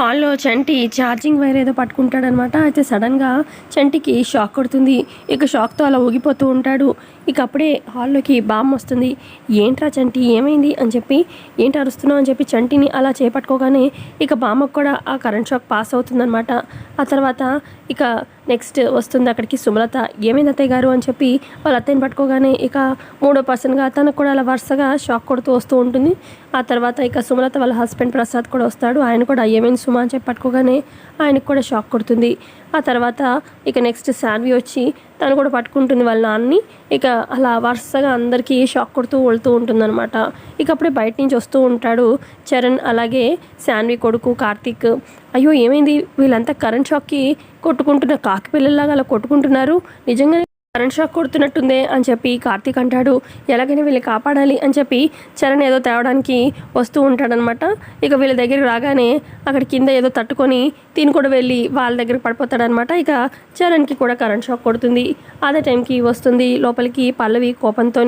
హాల్లో చంటి charging wire ఏదో పట్టుకుంటాడనమాట. అయితే సడన్గా చంటికి షాక్ కొడుతుంది. ఇక షాక్తో అలా ఊగిపోతూ ఉంటాడు. ఇక అప్పుడే హాల్లోకి బామ్ వస్తుంది. ఏంట్రా చంటి ఏమైంది? అని చెప్పి ఏంటి అరుస్తున్నావు? అని చెప్పి చంటిని అలా చేపట్టుకోగానే ఇక బామ్మకు కూడా ఆ కరెంట్ షాక్ పాస్ అవుతుందనమాట. ఆ తర్వాత ఇక నెక్స్ట్ వస్తుంది అక్కడికి సుమలత. ఏమైంది అత్తయ్య గారు? అని చెప్పి వాళ్ళ అత్తయ్యని పట్టుకోగానే ఇక మూడో పర్సన్గా తనకు కూడా అలా వరుసగా షాక్ కొడుతూ వస్తూ ఉంటుంది. ఆ తర్వాత ఇక సుమలత వాళ్ళ హస్బెండ్ ప్రసాద్ కూడా వస్తాడు. ఆయన కూడా ఏమైంది సుమ? అని చెప్పి పట్టుకోగానే ఆయనకు కూడా షాక్ కొడుతుంది. ఆ తర్వాత ఇక నెక్స్ట్ శాన్వి వచ్చి తను కూడా పట్టుకుంటుంది వాళ్ళ నాన్ని ఇక అలా వరుసగా అందరికీ షాక్ కొడుతూ వెళ్తూ ఉంటుందన్నమాట. ఇక అప్పుడే బయట నుంచి వస్తూ ఉంటాడు చరణ్ అలాగే శాన్వి కొడుకు కార్తీక్. అయ్యో ఏమైంది? వీళ్ళంతా కరెంట్ షాక్కి కొట్టుకుంటున్న కాకి పిల్లల్లాగా అలా కొట్టుకుంటున్నారు. నిజంగానే కరెంట్ షాక్ కొడుతున్నట్టుందే అని చెప్పి కార్తీక్ అంటాడు. ఎలాగైనా వీళ్ళు కాపాడాలి అని చెప్పి చరణ్ ఏదో తేవడానికి వస్తూ ఉంటాడనమాట ఇక వీళ్ళ దగ్గరికి రాగానే అక్కడ కింద ఏదో తట్టుకొని తిని కూడా వెళ్ళి వాళ్ళ దగ్గరికి పడిపోతాడనమాట ఇక చరణ్కి కూడా కరెంట్ షాక్ కొడుతుంది. అదే టైంకి వస్తుంది లోపలికి పల్లవి కోపంతో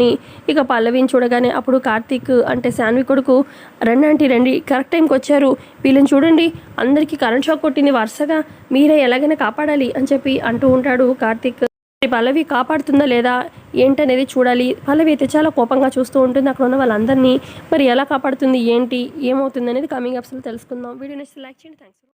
ఇక పల్లవిని చూడగానే అప్పుడు కార్తీక్ అంటే శాన్వి కొడుకు రండి రండి కరెక్ట్ టైంకి వచ్చారు. వీళ్ళని చూడండి. అందరికీ కరెంట్ షాక్ కొట్టింది వరుసగా. మీరే ఎలాగైనా కాపాడాలి అని చెప్పి అంటూ ఉంటాడు కార్తీక్. పల్లవి కాపాడుతుందా లేదా ఏంటనేది చూడాలి. పల్లవి అయితే చాలా కోపంగా చూస్తూ ఉంటుంది. అక్కడ ఉన్న వాళ్ళందరినీ మరి ఎలా కాపాడుతుంది ఏంటి ఏమవుతుంది అనేది కమింగ్ అప్స్లో తెలుసుకుందాం. వీడియో నెక్స్ట్ లైక్ చేయండి. థ్యాంక్స్